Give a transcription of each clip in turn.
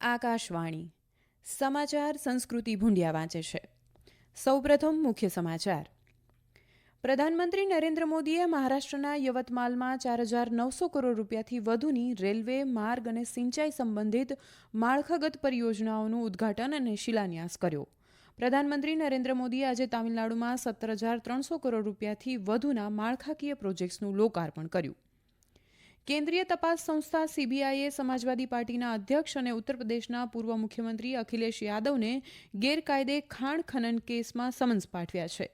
આકાશવાણી. સમાચાર સંસ્કૃતિ ભૂંડિયા વાંચે છે. સૌપ્રથમ મુખ્ય સમાચાર. પ્રધાનમંત્રી નરેન્દ્ર મોદીએ મહારાષ્ટ્રના યવતમાલમાં ચાર હજાર નવસો કરોડ રૂપિયાથી વધુની રેલવે માર્ગ અને સિંચાઈ સંબંધિત માળખાગત પરિયોજનાઓનું ઉદ્ઘાટન અને શિલાન્યાસ કર્યો. પ્રધાનમંત્રી નરેન્દ્ર મોદીએ આજે તામિલનાડુમાં સત્તર હજાર ત્રણસો કરોડ રૂપિયાથી વધુના માળખાકીય પ્રોજેક્ટ્સનું લોકાર્પણ કર્યું. કેન્દ્રીય તપાસ સંસ્થા સીબીઆઈએ સમાજવાદી પાર્ટીના અધ્યક્ષ અને ઉત્તર પ્રદેશના પૂર્વ મુખ્યમંત્રી અખિલેશ યાદવને ગેરકાયદે ખાણ ખનન કેસમાં સમન્સ પાઠવ્યા છે.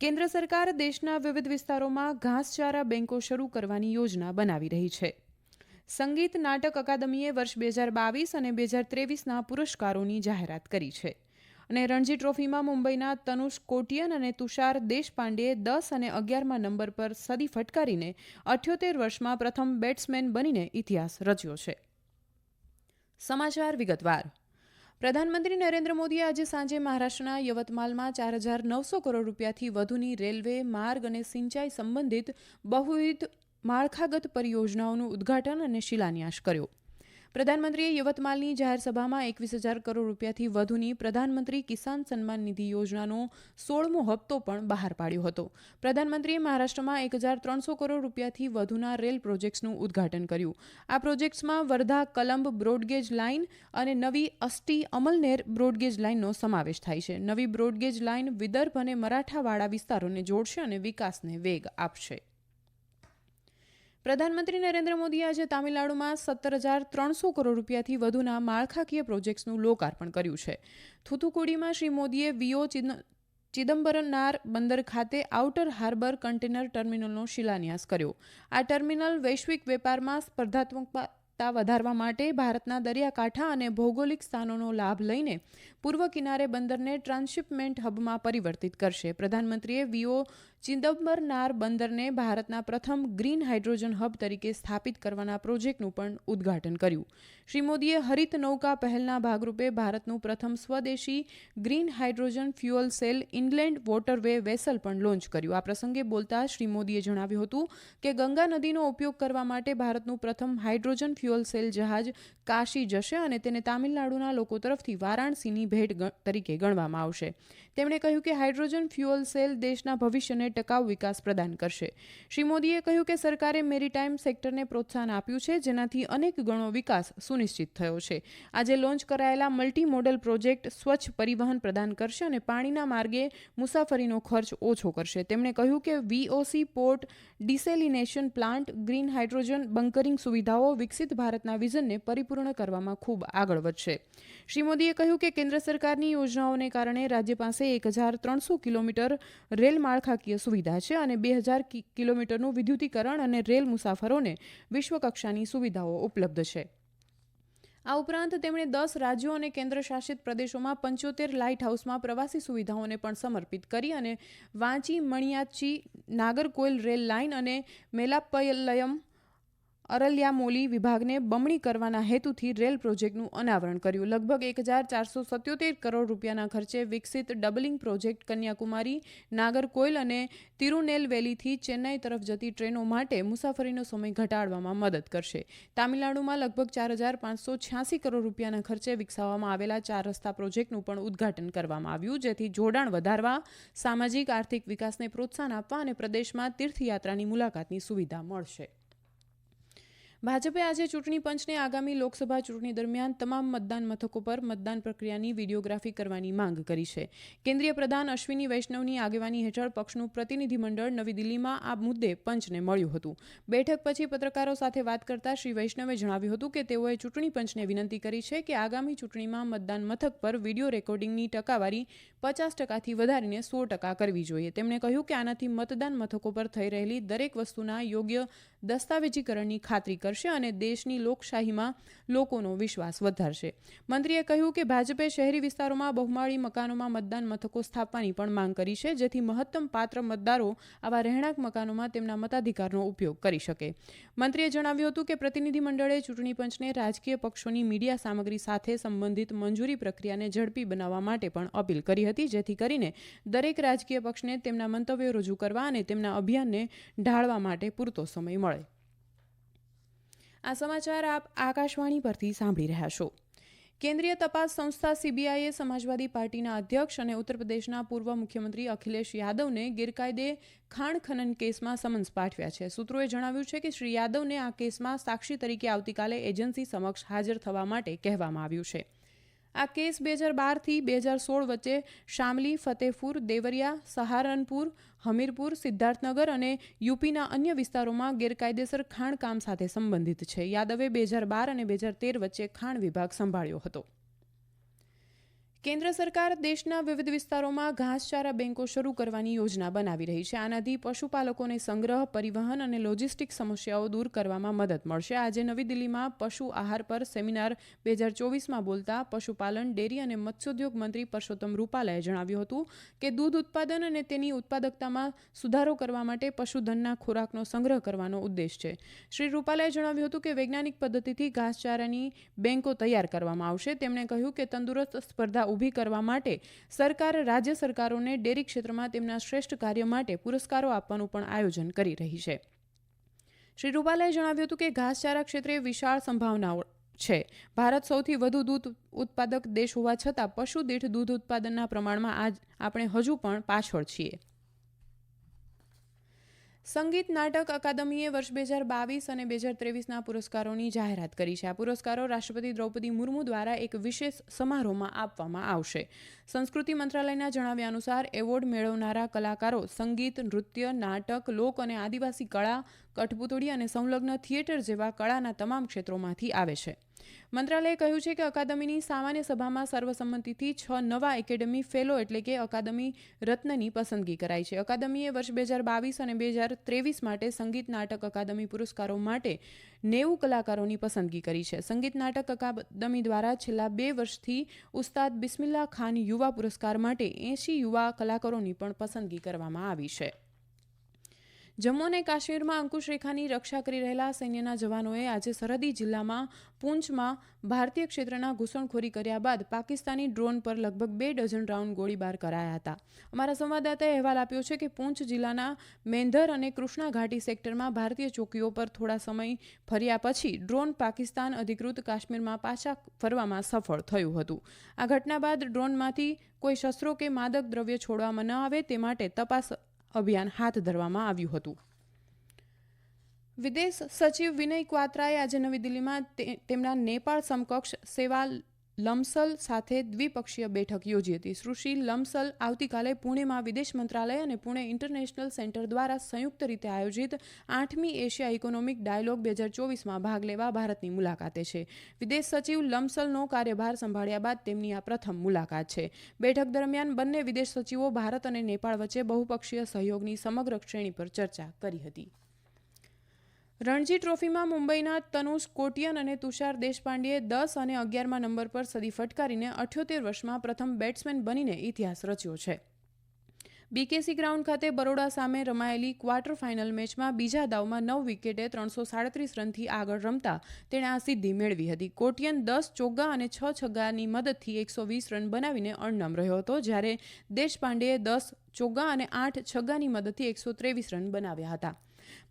કેન્દ્ર સરકાર દેશના વિવિધ વિસ્તારોમાં ઘાસચારા બેન્કો શરૂ કરવાની યોજના બનાવી રહી છે. સંગીત નાટક અકાદમીએ વર્ષ બે હજાર બાવીસ અને બે હજાર ત્રેવીસના પુરસ્કારોની જાહેરાત કરી છે. અને રણજી ટ્રોફીમાં મુંબઈના તનુષ કોટિયન અને તુષાર દેશપાંડેએ દસ અને અગિયારમા નંબર પર સદી ફટકારીને અઠ્યોતેર વર્ષમાં પ્રથમ બેટ્સમેન બનીને ઇતિહાસ રચ્યો છે. સમાચાર વિગતવાર. પ્રધાનમંત્રી નરેન્દ્ર મોદીએ આજે સાંજે મહારાષ્ટ્રના યવતમાલમાં ચાર હજાર નવસો કરોડ રૂપિયાથી વધુની રેલવે, માર્ગ અને સિંચાઈ સંબંધિત બહુવિધ માળખાગત પરિયોજનાઓનું ઉદ્ઘાટન અને શિલાન્યાસ કર્યો. પ્રધાનમંત્રીએ યવતમાલની જાહેર સભામાં એકવીસ હજાર કરોડ રૂપિયાથી વધુની પ્રધાનમંત્રી કિસાન સન્માન નિધિ યોજનાનો સોળમો હપ્તો પણ બહાર પાડ્યો હતો. પ્રધાનમંત્રીએ મહારાષ્ટ્રમાં એક હજાર ત્રણસો કરોડ રૂપિયાથી વધુના રેલ પ્રોજેક્ટ્સનું ઉદ્ઘાટન કર્યું. આ પ્રોજેક્ટ્સમાં Wardha, Kalamb, broad gauge line અને નવી અસ્ટી, અમલનેર બ્રોડગેજ લાઇનનો સમાવેશ થાય છે. નવી બ્રોડગેજ લાઇન વિદર્ભ અને મરાઠાવાડા વિસ્તારોને જોડશે અને વિકાસને વેગ આપશે. પ્રધાનમંત્રી નરેન્દ્ર મોદીએ આજે તામિલનાડુમાં સત્તર હજાર ત્રણસો કરોડ રૂપિયાથી વધુના માળખાકીય પ્રોજેક્ટ્સનું લોકાર્પણ કર્યું છે. થુથુકુડીમાં શ્રી મોદીએ વીઓ ચિદમ્બરનાર બંદર ખાતે આઉટર હાર્બર કન્ટેનર ટર્મિનલનો શિલાન્યાસ કર્યો. આ ટર્મિનલ વૈશ્વિક વેપારમાં સ્પર્ધાત્મકતા વધારવા માટે ભારતના દરિયાકાંઠા અને ભૌગોલિક સ્થાનોનો લાભ લઈને પૂર્વ કિનારે બંદરને ટ્રાન્સશિપમેન્ટ હબમાં પરિવર્તિત કરશે. પ્રધાનમંત્રીએ વીઓ ચિદમ્બરનાર બંદરને ભારતના પ્રથમ ગ્રીન હાઇડ્રોજન હબ તરીકે સ્થાપિત કરવાના પ્રોજેક્ટનું પણ ઉદ્ઘાટન કર્યું. શ્રી મોદીએ હરિત નૌકા પહેલના ભાગરૂપે ભારતનું પ્રથમ સ્વદેશી green hydrogen fuel cell inland waterway vessel પણ લોન્ચ કર્યું. આ પ્રસંગે બોલતા શ્રી મોદીએ જણાવ્યું હતું કે ગંગા નદીનો ઉપયોગ કરવા માટે ભારતનું પ્રથમ હાઇડ્રોજન ફ્યુઅલ સેલ જહાજ કાશી જશે અને તેને તામિલનાડુના લોકો તરફથી વારાણસીની ભેટ તરીકે ગણવામાં આવશે. તેમણે કહ્યું કે હાઇડ્રોજન ફ્યુઅલ સેલ દેશના ભવિષ્યને ટકાઉ વિકાસ પ્રદાન કરશે. શ્રી મોદીએ કહ્યું કે સરકારે મેરીટાઈમ સેક્ટરને પ્રોત્સાહન આપ્યું છે, જેનાથી અનેક ગણો વિકાસ સુનિશ્ચિત થયો છે. આજે લોન્ચ કરાયેલા મલ્ટી મોડલ પ્રોજેક્ટ સ્વચ્છ પરિવહન પ્રદાન કરશે અને પાણીના માર્ગે મુસાફરીનો ખર્ચ ઓછો કરશે. તેમણે કહ્યું કે VOC port desalination plant, green hydrogen bunkering સુવિધાઓ વિકસિત ભારતના વિઝનને પરિપૂર્ણ કરવામાં ખૂબ આગળ વધશે. શ્રી મોદીએ કહ્યું કે કેન્દ્ર સરકારની યોજનાઓને કારણે રાજ્ય પાસે એક હજાર ત્રણસો કિલોમીટર રેલ માળખાકીય સુવિધા છે અને બે હજાર કિલોમીટરનું વિદ્યુતીકરણ અને રેલ મુસાફરોને વિશ્વકક્ષાની સુવિધાઓ ઉપલબ્ધ છે. આ ઉપરાંત તેમણે દસ રાજ્યો અને કેન્દ્ર શાસિત પ્રદેશોમાં પંચોતેર લાઇટ હાઉસમાં પ્રવાસી સુવિધાઓને પણ સમર્પિત કરી અને વાંચી મણિયાચી નાગરકોઇલ રેલ લાઇન અને મેલાપયલયમ અરલ્યામોલી વિભાગને બમણી કરવાના હેતુથી રેલ પ્રોજેક્ટનું અનાવરણ કર્યું. લગભગ એક હજાર ચારસો સત્યોતેર કરોડ રૂપિયાના ખર્ચે વિકસિત ડબલિંગ પ્રોજેક્ટ કન્યાકુમારી, નાગરકોઇલ અને તિરુનેલવેલીથી ચેન્નાઈ તરફ જતી ટ્રેનો માટે મુસાફરીનો સમય ઘટાડવામાં મદદ કરશે. તામિલનાડુમાં લગભગ ચાર હજાર પાંચસો છ્યાસી કરોડ રૂપિયાના ખર્ચે વિકસાવવામાં આવેલા ચાર રસ્તા પ્રોજેક્ટનું પણ ઉદ્ઘાટન કરવામાં આવ્યું, જેથી જોડાણ વધારવા, સામાજિક આર્થિક વિકાસને પ્રોત્સાહન આપવા અને પ્રદેશમાં તીર્થયાત્રાની મુલાકાતની સુવિધા મળશે. ભાજપે આજે ચૂંટણી પંચને આગામી લોકસભા ચૂંટણી દરમિયાન તમામ મતદાન મથકો પર મતદાન પ્રક્રિયાની વિડીયોગ્રાફી કરવાની માંગ કરી છે. કેન્દ્રીય પ્રધાન અશ્વિની વૈષ્ણવની આગેવાની હેઠળ પક્ષનું પ્રતિનિધિમંડળ નવી દિલ્હીમાં આ મુદ્દે પંચને મળ્યું હતું. બેઠક પછી પત્રકારો સાથે વાત કરતા શ્રી વૈષ્ણવે જણાવ્યું હતું કે તેઓએ ચૂંટણી પંચને વિનંતી કરી છે કે આગામી ચૂંટણીમાં મતદાન મથક પર વીડિયો રેકોર્ડિંગની ટકાવારી પચાસ ટકાથી વધારીને સો ટકા કરવી જોઈએ. તેમણે કહ્યું કે આનાથી મતદાન મથકો પર થઈ રહેલી દરેક વસ્તુના યોગ્ય દસ્તાવેજીકરણની ખાતરી કરશે અને દેશની લોકશાહીમાં લોકોનો વિશ્વાસ વધારશે. મંત્રીએ કહ્યું કે ભાજપે શહેરી વિસ્તારોમાં બહુમાળી મકાનોમાં મતદાન મથકો સ્થાપવાની પણ માંગ કરી છે, જેથી મહત્તમ પાત્ર મતદારો આવા રહેણાંક મકાનોમાં તેમના મતાધિકારનો ઉપયોગ કરી શકે. મંત્રીએ જણાવ્યું હતું કે પ્રતિનિધિમંડળે ચૂંટણી પંચને રાજકીય પક્ષોની મીડિયા સામગ્રી સાથે સંબંધિત મંજૂરી પ્રક્રિયાને ઝડપી બનાવવા માટે પણ અપીલ કરી હતી, જેથી કરીને દરેક રાજકીય પક્ષને તેમના મંતવ્યો રજૂ કરવા અને તેમના અભિયાનને ઢાળવા માટે પૂરતો સમય મળે. આ સમાચાર આપ આકાશવાણી પરથી સાંભળી રહ્યા છો. કેન્દ્રીય તપાસ સંસ્થા સીબીઆઈએ સમાજવાદી પાર્ટીના અધ્યક્ષ અને ઉત્તર પ્રદેશના પૂર્વ મુખ્યમંત્રી અખિલેશ યાદવને ગેરકાયદે ખાણ ખનન કેસમાં સમન્સ પાઠવ્યા છે. સૂત્રોએ જણાવ્યું છે કે શ્રી યાદવને આ કેસમાં સાક્ષી તરીકે આવતીકાલે એજન્સી સમક્ષ હાજર થવા માટે કહેવામાં આવ્યું છે. આ કેસ બે હજાર બારથી બે હજાર સોળ વચ્ચે શામલી, ફતેહપુર, દેવરિયા, સહારનપુર, હમીરપુર, સિદ્ધાર્થનગર અને યુપીના અન્ય વિસ્તારોમાં ગેરકાયદેસર ખાણકામ સાથે સંબંધિત છે. યાદવે બે હજાર બાર અને બે હજાર તેર વચ્ચે ખાણ વિભાગ સંભાળ્યો હતો. કેન્દ્ર સરકાર દેશના વિવિધ વિસ્તારોમાં ઘાસચારા બેન્કો શરૂ કરવાની યોજના બનાવી રહી છે. આનાથી પશુપાલકોને સંગ્રહ, પરિવહન અને લોજિસ્ટિક સમસ્યાઓ દૂર કરવામાં મદદ મળશે. આજે નવી દિલ્હીમાં પશુ આહાર પર સેમિનાર બે હજાર ચોવીસમાં બોલતા પશુપાલન, ડેરી અને મત્સ્યોદ્યોગ મંત્રી પરસોત્તમ રૂપાલાએ જણાવ્યું હતું કે દૂધ ઉત્પાદન અને તેની ઉત્પાદકતામાં સુધારો કરવા માટે પશુધનના ખોરાકનો સંગ્રહ કરવાનો ઉદ્દેશ છે. શ્રી રૂપાલાએ જણાવ્યું હતું કે વૈજ્ઞાનિક પદ્ધતિથી ઘાસચારાની બેન્કો તૈયાર કરવામાં આવશે. તેમણે કહ્યું કે તંદુરસ્ત સ્પર્ધા ઊભી કરવા માટે સરકાર, રાજ્ય સરકારોને ડેરી ક્ષેત્રમાં તેમના શ્રેષ્ઠ કાર્ય માટે પુરસ્કારો આપવાનું પણ આયોજન કરી રહી છે. શ્રી રૂપાલાએ જણાવ્યું હતું કે ઘાસચારા ક્ષેત્રે વિશાળ સંભાવનાઓ છે. ભારત સૌથી વધુ દૂધ ઉત્પાદક દેશ હોવા છતાં પશુ દીઠ દૂધ ઉત્પાદનના પ્રમાણમાં આજ આપણે હજુ પણ પાછળ છીએ. સંગીત નાટક અકાદમીએ વર્ષ બે હજાર બાવીસ અને બે હજાર ત્રેવીસના પુરસ્કારોની જાહેરાત કરી છે. આ પુરસ્કારો રાષ્ટ્રપતિ દ્રૌપદી મુર્મુ દ્વારા એક વિશેષ સમારોહમાં આપવામાં આવશે. સંસ્કૃતિ મંત્રાલયના જણાવ્યા અનુસાર એવોર્ડ મેળવનારા કલાકારો સંગીત, નૃત્ય, નાટક, લોક અને આદિવાસી કળા કઠપૂતળી અને સંલગ્ન થિયેટર જેવા કળાના તમામ ક્ષેત્રોમાંથી આવે છે. મંત્રાલયે કહ્યું છે કે અકાદમીની સામાન્ય સભામાં સર્વસંમતિથી છ નવા એકેડમી ફેલો એટલે કે અકાદમી રત્નની પસંદગી કરાઈ છે. અકાદમીએ વર્ષ બે હજાર બાવીસ અને બે હજાર ત્રેવીસ માટે સંગીત નાટક અકાદમી પુરસ્કારો માટે નેવું કલાકારોની પસંદગી કરી છે. સંગીત નાટક અકાદમી દ્વારા છેલ્લા બે વર્ષથી ઉસ્તાદ બિસ્મિલ્લા ખાન યુવા પુરસ્કાર માટે એંશી યુવા કલાકારોની પણ પસંદગી કરવામાં આવી છે. જમ્મુ અને કાશ્મીરમાં અંકુશ રેખાની રક્ષા કરી રહેલા સૈન્યના જવાનોએ આજે સરહદી જિલ્લામાં પૂંછમાં ભારતીય ક્ષેત્રના ઘૂસણખોરી કર્યા બાદ પાકિસ્તાની ડ્રોન પર લગભગ બે ડઝન રાઉન્ડ ગોળીબાર કરાયા હતા. અમારા સંવાદદાતાએ અહેવાલ આપ્યો છે કે પૂંછ જિલ્લાના મેંધર અને કૃષ્ણા ઘાટી સેક્ટરમાં ભારતીય ચોકીઓ પર થોડા સમય ફર્યા પછી ડ્રોન પાકિસ્તાન અધિકૃત કાશ્મીરમાં પાછા ફરવામાં સફળ થયું હતું. આ ઘટના બાદ ડ્રોનમાંથી કોઈ શસ્ત્રો કે માદક દ્રવ્ય છોડવામાં ન આવે તે માટે તપાસ અભિયાન હાથ ધરવામાં આવ્યું હતું. વિદેશ સચિવ વિનય ક્વાત્રાએ આજે નવી દિલ્હીમાં તેમના નેપાળ સમકક્ષ સેવા લમસલ સાથે દ્વિપક્ષીય બેઠક યોજી હતી. સુશ્રી લમસલ આવતીકાલે પુણેમાં વિદેશ મંત્રાલય અને પુણે ઇન્ટરનેશનલ સેન્ટર દ્વારા સંયુક્ત રીતે આયોજિત આઠમી એશિયા ઇકોનોમિક ડાયલોગ બે હજાર ચોવીસમાં ભાગ લેવા ભારતની મુલાકાતે છે. વિદેશ સચિવ લમસલનો કાર્યભાર સંભાળ્યા બાદ તેમની આ પ્રથમ મુલાકાત છે. બેઠક દરમિયાન બંને વિદેશ સચિવો ભારત અને નેપાળ વચ્ચે બહુપક્ષીય સહયોગની સમગ્ર શ્રેણી પર ચર્ચા કરી હતી. રણજી ટ્રોફીમાં મુંબઈના તનુષ કોટિયન અને તુષાર દેશપાંડેએ દસ અને અગિયારમાં નંબર પર સદી ફટકારીને અઠ્યોતેર વર્ષમાં પ્રથમ બેટ્સમેન બનીને ઇતિહાસ રચ્યો છે. બીકેસી ગ્રાઉન્ડ ખાતે બરોડા સામે રમાયેલી ક્વાર્ટર ફાઇનલ મેચમાં બીજા દાવમાં નવ વિકેટે ત્રણસો સાડત્રીસ રનથી આગળ રમતા તેણે આ સિદ્ધિ મેળવી હતી. કોટિયન દસ, ચોગ્ગા અને છ છગ્ગાની મદદથી એકસો વીસ રન બનાવીને અણનમ રહ્યો હતો, જ્યારે દેશપાંડેએ દસ, ચોગ્ગા અને આઠ છગ્ગાની મદદથી એકસો ત્રેવીસ રન બનાવ્યા હતા.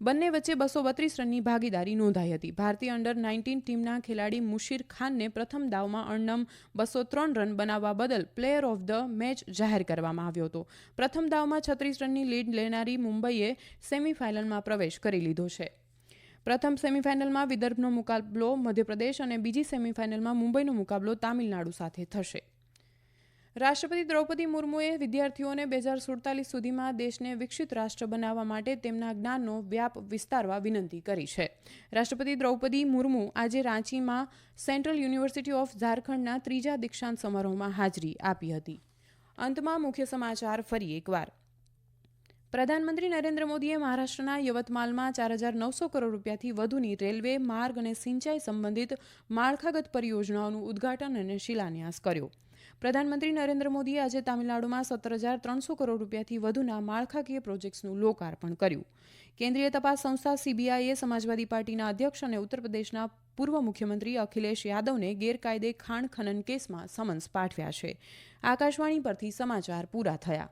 બંને વચ્ચે બસો બત્રીસ રનની ભાગીદારી નોંધાઈ હતી. ભારતીય અંડર નાઇન્ટીન ટીમના ખેલાડી મુશીર ખાનને પ્રથમ દાવમાં અણનમ બસો ત્રણ રન બનાવવા બદલ પ્લેયર ઓફ ધ મેચ જાહેર કરવામાં આવ્યો હતો. પ્રથમ દાવમાં છત્રીસ રનની લીડ લેનારી મુંબઈએ સેમીફાઇનલમાં પ્રવેશ કરી લીધો છે. પ્રથમ સેમીફાઇનલમાં વિદર્ભનો મુકાબલો મધ્યપ્રદેશ અને બીજી સેમીફાઇનલમાં મુંબઈનો મુકાબલો તામિલનાડુ સાથે થશે. રાષ્ટ્રપતિ દ્રૌપદી મુર્મુએ વિદ્યાર્થીઓને બે હજાર સુડતાલીસ સુધીમાં દેશને વિકસિત રાષ્ટ્ર બનાવવા માટે તેમના જ્ઞાનનો વ્યાપ વિસ્તારવા વિનંતી કરી છે. રાષ્ટ્રપતિ દ્રૌપદી મુર્મુ આજે રાંચીમાં સેન્ટ્રલ યુનિવર્સિટી ઓફ ઝારખંડના ત્રીજા દીક્ષાંત સમારોહમાં હાજરી આપી હતી. અંતમાં મુખ્ય સમાચાર ફરી એકવાર. પ્રધાનમંત્રી નરેન્દ્ર મોદીએ મહારાષ્ટ્રના યવતમાલમાં ચાર હજાર નવસો કરોડ રૂપિયાથી વધુની રેલવે, માર્ગ અને સિંચાઈ સંબંધિત માળખાગત પરિયોજનાઓનું ઉદ્ઘાટન અને શિલાન્યાસ કર્યો. પ્રધાનમંત્રી નરેન્દ્ર મોદીએ આજે તામિલનાડુમાં સત્તર હજાર ત્રણસો કરોડ રૂપિયાથી વધુના માળખાકીય પ્રોજેક્ટ્સનું લોકાર્પણ કર્યું. કેન્દ્રીય તપાસ સંસ્થા સીબીઆઈએ સમાજવાદી પાર્ટીના અધ્યક્ષ અને ઉત્તર પ્રદેશના પૂર્વ મુખ્યમંત્રી અખિલેશ યાદવને ગેરકાયદે ખાણ ખનન કેસમાં સમન્સ પાઠવ્યા છે. આકાશવાણી પરથી સમાચાર પૂરા થયા.